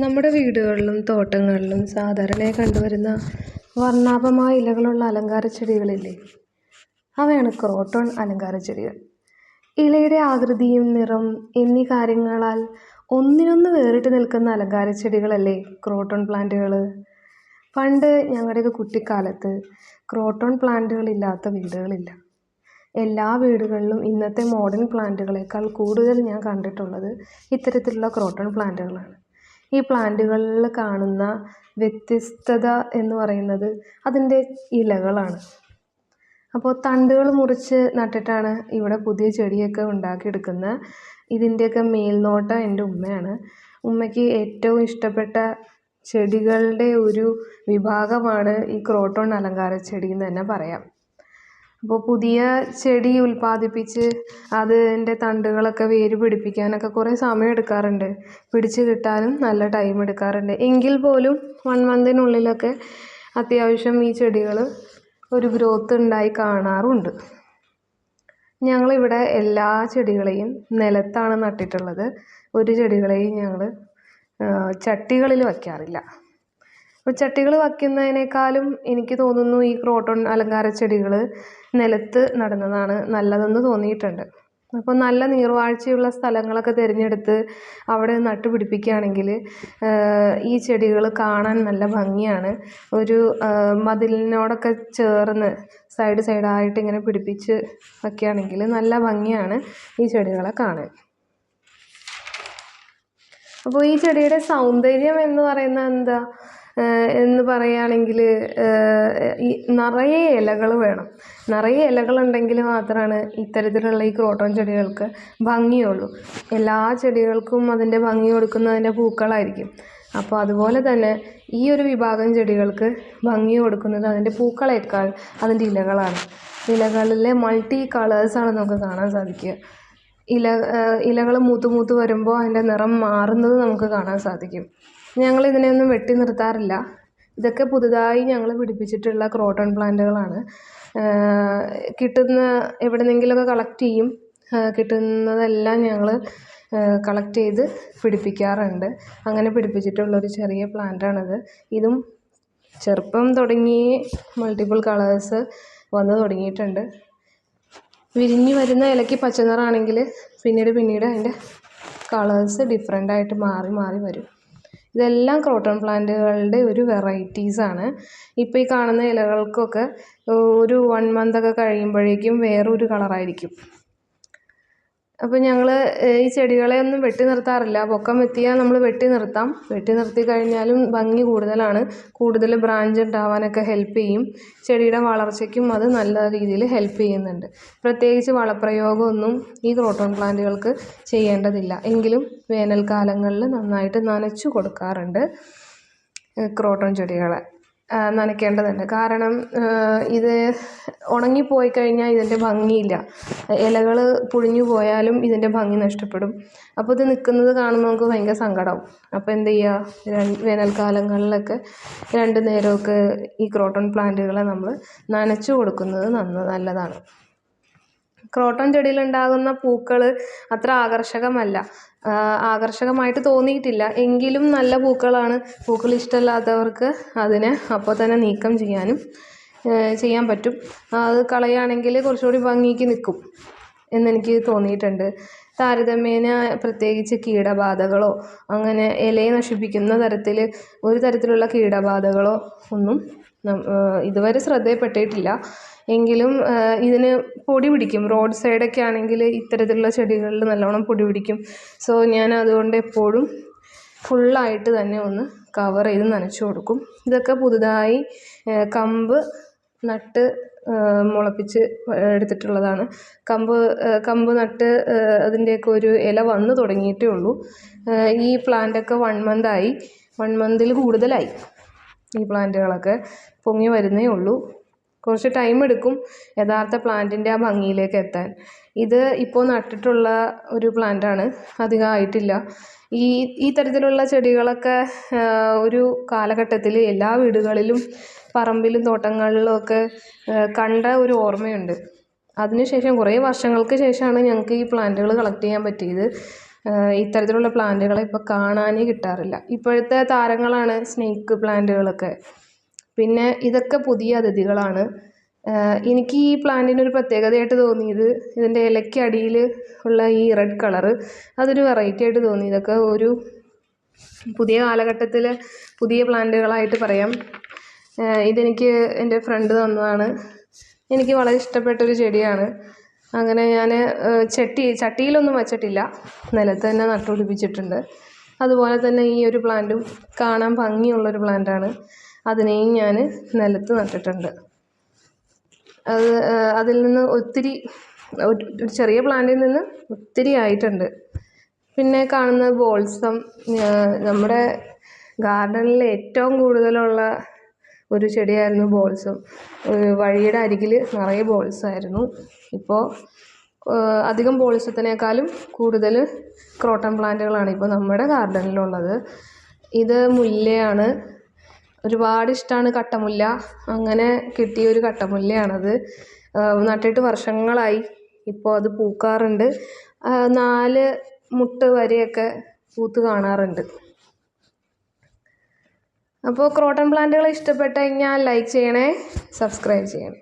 നമ്മുടെ വീടുകളിലും തോട്ടങ്ങളിലും സാധാരണയായി കണ്ടുവരുന്ന വർണാഭമായ ഇലകളുള്ള അലങ്കാര ചെടികളില്ലേ? അവയാണ് ക്രോട്ടോൺ അലങ്കാര ചെടികൾ. ഇലയുടെ ആകൃതിയും നിറം എന്നീ കാര്യങ്ങളാൽ ഒന്നിനൊന്ന് വേറിട്ട് നിൽക്കുന്ന അലങ്കാര ചെടികളല്ലേ ക്രോട്ടോൺ പ്ലാന്റുകൾ? പണ്ട് ഞങ്ങളുടെയൊക്കെ കുട്ടിക്കാലത്ത് ക്രോട്ടോൺ പ്ലാന്റുകൾ ഇല്ലാത്ത വീടുകളില്ല. എല്ലാ വീടുകളിലും ഇന്നത്തെ മോഡേൺ പ്ലാന്റുകളേക്കാൾ കൂടുതൽ ഞാൻ കണ്ടിട്ടുള്ളത് ഇത്തരത്തിലുള്ള ക്രോട്ടൺ പ്ലാന്റുകളാണ്. ഈ പ്ലാന്റുകളിൽ കാണുന്ന വ്യത്യസ്തത എന്ന് പറയുന്നത് അതിന്റെ ഇലകളാണ്. അപ്പോൾ തണ്ടുകൾ മുറിച്ച് നട്ടിട്ടാണ് ഇവിടെ പുതിയ ചെടിയൊക്കെ ഉണ്ടാക്കിയെടുക്കുന്നത് ഇതിന്റെയൊക്കെ മേൽനോട്ടം എന്റെ ഉമ്മയാണ്. ഉമ്മയ്ക്ക് ഏറ്റവും ഇഷ്ടപ്പെട്ട ചെടികളുടെ ഒരു വിഭാഗമാണ് ഈ ക്രോട്ടോൺ അലങ്കാര ചെടി എന്ന് തന്നെ പറയാം. അപ്പോൾ പുതിയ ചെടി ഉൽപ്പാദിപ്പിച്ച് അതിന്റെ തണ്ടുകളൊക്കെ വേര് പിടിപ്പിക്കാനൊക്കെ കുറേ സമയം എടുക്കാറുണ്ട്. പിടിച്ച് കിട്ടാനും നല്ല ടൈം എടുക്കാറുണ്ട്. എങ്കിൽ പോലും വൺ മന്തിനുള്ളിലൊക്കെ അത്യാവശ്യം ഈ ചെടികൾ ഒരു ഗ്രോത്ത് ഉണ്ടായി കാണാറുണ്ട്. ഞങ്ങളിവിടെ എല്ലാ ചെടികളെയും നിലത്താണ് നട്ടിട്ടുള്ളത്. ഒരു ചെടികളെയും ഞങ്ങൾ ചട്ടികളിൽ വയ്ക്കാറില്ല അപ്പോൾ ചട്ടികൾ വയ്ക്കുന്നതിനേക്കാളും എനിക്ക് തോന്നുന്നു ഈ ക്രോട്ടൺ അലങ്കാര ചെടികൾ നിലത്ത് നടുന്നതാണ് നല്ലതെന്ന് തോന്നിയിട്ടുണ്ട്. അപ്പോൾ നല്ല നീർവാഴ്ചയുള്ള സ്ഥലങ്ങളൊക്കെ തിരഞ്ഞെടുത്ത് അവിടെ നട്ടുപിടിപ്പിക്കുകയാണെങ്കിൽ ഈ ചെടികൾ കാണാൻ നല്ല ഭംഗിയാണ്. ഒരു മതിലിനോടൊക്കെ ചേർന്ന് സൈഡ് സൈഡായിട്ട് ഇങ്ങനെ പിടിപ്പിച്ച് വയ്ക്കുകയാണെങ്കിൽ നല്ല ഭംഗിയാണ് ഈ ചെടികളെ കാണാൻ. അപ്പോൾ ഈ ചെടിയുടെ സൗന്ദര്യം എന്ന് പറയുന്നത് എന്താ? എന്ന് പറയുകയാണെങ്കിൽ നിറയെ ഇലകൾ വേണം. നിറയെ ഇലകളുണ്ടെങ്കിൽ മാത്രമാണ് ഇത്തരത്തിലുള്ള ഈ ക്രോട്ടൺ ചെടികൾക്ക് ഭംഗിയുള്ളൂ. എല്ലാ ചെടികൾക്കും അതിന്റെ ഭംഗി കൊടുക്കുന്നത് അതിന്റെ പൂക്കളായിരിക്കും. അപ്പോൾ അതുപോലെ തന്നെ ഈ ഒരു വിഭാഗം ചെടികൾക്ക് ഭംഗി കൊടുക്കുന്നത് അതിന്റെ പൂക്കളേക്കാൾ അതിന്റെ ഇലകളാണ്. ഇലകളിലെ മൾട്ടി കളേഴ്സാണ് നമുക്ക് കാണാൻ സാധിക്കുക. ഇല ഇലകൾ മൂത്ത് മൂത്ത് വരുമ്പോൾ അതിന്റെ നിറം മാറുന്നത് നമുക്ക് കാണാൻ സാധിക്കും. ഞങ്ങൾ ഇതിനെയൊന്നും വെട്ടി നിർത്താറില്ല. ഇതൊക്കെ പുതുതായി ഞങ്ങൾ പിടിപ്പിച്ചിട്ടുള്ള ക്രോട്ടൺ പ്ലാന്റുകളാണ്. കിട്ടുന്ന എവിടെന്നെങ്കിലുമൊക്കെ കളക്ട് ചെയ്യും. കിട്ടുന്നതെല്ലാം ഞങ്ങൾ കളക്ട് ചെയ്ത് പിടിപ്പിക്കാറുണ്ട്. അങ്ങനെ പിടിപ്പിച്ചിട്ടുള്ളൊരു ചെറിയ പ്ലാന്റാണിത്. ഇതും ചെറുപ്പം തുടങ്ങി മൾട്ടിപ്പിൾ കളേഴ്സ് വന്ന് തുടങ്ങിയിട്ടുണ്ട്. വിരിഞ്ഞു വരുന്ന ഇലയ്ക്ക് പച്ചനിറാണെങ്കിൽ പിന്നീട് പിന്നീട് അതിന്റെ കളേഴ്സ് ഡിഫറെന്റ് ആയിട്ട് മാറി മാറി വരും. ഇതെല്ലാം ക്രോട്ടൺ പ്ലാന്റുകളുടെ ഒരു വെറൈറ്റീസാണ് ഇപ്പോൾ ഈ കാണുന്ന ഇലകൾക്കൊക്കെ ഒരു വൺ മന്ത് ഒക്കെ കഴിയുമ്പോഴേക്കും വേറൊരു കളറായിരിക്കും അപ്പോൾ ഞങ്ങൾ ഈ ചെടികളെ ഒന്നും വെട്ടി നിർത്താറില്ല. പൊക്കം എത്തിയാൽ നമ്മൾ വെട്ടി നിർത്താം. വെട്ടി നിർത്തി കഴിഞ്ഞാലും ഭംഗി കൂടുതലാണ്. കൂടുതൽ ബ്രാഞ്ച് ഉണ്ടാവാനൊക്കെ ഹെൽപ്പ് ചെയ്യും. ചെടിയുടെ വളർച്ചയ്ക്കും അത് നല്ല രീതിയിൽ ഹെൽപ്പ് ചെയ്യുന്നുണ്ട്. പ്രത്യേകിച്ച് വളപ്രയോഗമൊന്നും ഈ ക്രോട്ടോൺ പ്ലാന്റുകൾക്ക് ചെയ്യേണ്ടതില്ല. എങ്കിലും വേനൽക്കാലങ്ങളിൽ നന്നായിട്ട് നനച്ചു കൊടുക്കാറുണ്ട് ക്രോട്ടോൺ ചെടികളെ നനയ്ക്കേണ്ടതുണ്ട്. കാരണം ഇത് ഉണങ്ങിപ്പോയി കഴിഞ്ഞാൽ ഇതിന്റെ ഭംഗിയില്ല. ഇലകൾ പൊഴിഞ്ഞു പോയാലും ഇതിന്റെ ഭംഗി നഷ്ടപ്പെടും. അപ്പോൾ ഇത് നിൽക്കുന്നത് കാണുമ്പോൾ നമുക്ക് ഭയങ്കര സങ്കടമാവും അപ്പോൾ എന്ത് ചെയ്യുക? വേനൽക്കാലങ്ങളിലൊക്കെ രണ്ട് നേരമൊക്കെ ഈ ക്രോട്ടൺ പ്ലാന്റുകളെ നമ്മൾ നനച്ചു കൊടുക്കുന്നത് നന്ന് നല്ലതാണ്. ക്രോട്ടൺ ചെടിയിലുണ്ടാകുന്ന പൂക്കൾ അത്ര ആകർഷകമല്ല. ആകർഷകമായിട്ട് തോന്നിയിട്ടില്ല. എങ്കിലും നല്ല പൂക്കളാണ്. പൂക്കൾ ഇഷ്ടമല്ലാത്തവർക്ക് അതിനെ അപ്പോൾ തന്നെ നീക്കം ചെയ്യാനും ചെയ്യാൻ പറ്റും. അത് കളയുകയാണെങ്കിൽ കുറച്ചുകൂടി ഭംഗിക്ക് നിൽക്കും എന്നെനിക്ക് തോന്നിയിട്ടുണ്ട്. താരതമ്യേന പ്രത്യേകിച്ച് കീടബാധകളോ അങ്ങനെ ഇലയെ നശിപ്പിക്കുന്ന തരത്തിൽ ഒരു തരത്തിലുള്ള കീടബാധകളോ ഒന്നും ഇതുവരെ ശ്രദ്ധയിൽപ്പെട്ടിട്ടില്ല. എങ്കിലും ഇതിന് പൊടി പിടിക്കും. റോഡ് സൈഡൊക്കെ ആണെങ്കിൽ ഇത്തരത്തിലുള്ള ചെടികളിൽ നല്ലോണം പൊടി പിടിക്കും. സോ ഞാൻ അതുകൊണ്ട് എപ്പോഴും ഫുള്ളായിട്ട് തന്നെ ഒന്ന് കവർ ചെയ്ത് നനച്ചു കൊടുക്കും. ഇതൊക്കെ പുതുതായി കമ്പ് നട്ട് മുളപ്പിച്ച് എടുത്തിട്ടുള്ളതാണ്. കമ്പ് കമ്പ് നട്ട് അതിന്റെയൊക്കെ ഒരു ഇല വന്ന് തുടങ്ങിയിട്ടേ ഉള്ളൂ. ഈ പ്ലാന്റൊക്കെ വൺ മന്തായി വൺ മന്തിൽ കൂടുതലായി ഈ പ്ലാന്റുകളൊക്കെ പൊങ്ങി വരുന്നേ ഉള്ളൂ. കുറച്ച് ടൈം എടുക്കും യഥാർത്ഥ പ്ലാന്റിന്റെ ആ ഭംഗിയിലേക്ക് എത്താൻ. ഇത് ഇപ്പോൾ നട്ടിട്ടുള്ള ഒരു പ്ലാന്റാണ് അധികം ആയിട്ടില്ല. ഈ ഈ തരത്തിലുള്ള ചെടികളൊക്കെ ഒരു കാലഘട്ടത്തിൽ എല്ലാ വീടുകളിലും പറമ്പിലും തോട്ടങ്ങളിലും ഒക്കെ കണ്ട ഒരു ഓർമ്മയുണ്ട്. അതിനുശേഷം കുറേ വർഷങ്ങൾക്ക് ശേഷമാണ് ഞങ്ങൾക്ക് ഈ പ്ലാന്റുകൾ കളക്ട് ചെയ്യാൻ പറ്റിയത്. ഇത്തരത്തിലുള്ള പ്ലാന്റുകളെ ഇപ്പോൾ കാണാനേ കിട്ടാറില്ല. ഇപ്പോഴത്തെ താരങ്ങളാണ് സ്നേക്ക് പ്ലാന്റുകളൊക്കെ പിന്നെ ഇതൊക്കെ പുതിയ അതിഥികളാണ്. എനിക്ക് ഈ പ്ലാന്റിനൊരു പ്രത്യേകതയായിട്ട് തോന്നിയത് ഇതിന്റെ ഇലയ്ക്കടിയിൽ ഉള്ള ഈ റെഡ് കളറ്. അതൊരു വെറൈറ്റി ആയിട്ട് തോന്നി. ഇതൊക്കെ ഒരു പുതിയ കാലഘട്ടത്തിൽ പുതിയ പ്ലാന്റുകളായിട്ട് പറയാം. ഇതെനിക്ക് എന്റെ ഫ്രണ്ട് തന്നതാണ്. എനിക്ക് വളരെ ഇഷ്ടപ്പെട്ടൊരു ചെടിയാണ്. അങ്ങനെ ഞാൻ ചട്ടി ചട്ടിയിലൊന്നും വെച്ചിട്ടില്ല. നിലത്ത് തന്നെ നട്ടുപിടിപ്പിച്ചിട്ടുണ്ട്. അതുപോലെ തന്നെ ഈ ഒരു പ്ലാന്റും കാണാൻ ഭംഗിയുള്ളൊരു പ്ലാന്റാണ്. അതിനെയും ഞാൻ നിലത്ത് നട്ടിട്ടുണ്ട്. അത് അതിൽ നിന്ന് ഒത്തിരി ഒരു ചെറിയ പ്ലാന്റിൽ നിന്ന് ഒത്തിരി ആയിട്ടുണ്ട്. പിന്നെ കാണുന്ന ബോൾസം നമ്മുടെ ഗാർഡനിൽ ഏറ്റവും കൂടുതലുള്ള ഒരു ചെടിയായിരുന്നു ബോൾസം. വഴിയുടെ അരികിൽ നിറയെ ബോൾസായിരുന്നു. ഇപ്പോൾ അധികം ബോൾസത്തിനേക്കാളും കൂടുതൽ ക്രോട്ടൺ പ്ലാന്റുകളാണ് ഇപ്പോൾ നമ്മുടെ ഗാർഡനിലുള്ളത്. ഇത് മുല്ലയാണ്. ഒരുപാട് ഇഷ്ടമാണ് കട്ടമുല്ല. അങ്ങനെ കിട്ടിയ ഒരു കട്ടമുല്ലയാണത്. നട്ടിട്ട് വർഷങ്ങളായി. ഇപ്പോൾ അത് പൂക്കാറുണ്ട്. നാല് മുട്ട് വരെയൊക്കെ പൂത്ത് കാണാറുണ്ട്. അപ്പോൾ ക്രോട്ടൺ പ്ലാന്റുകൾ ഇഷ്ടപ്പെട്ടു കഴിഞ്ഞാൽ ലൈക്ക് ചെയ്യണേ സബ്സ്ക്രൈബ് ചെയ്യണേ.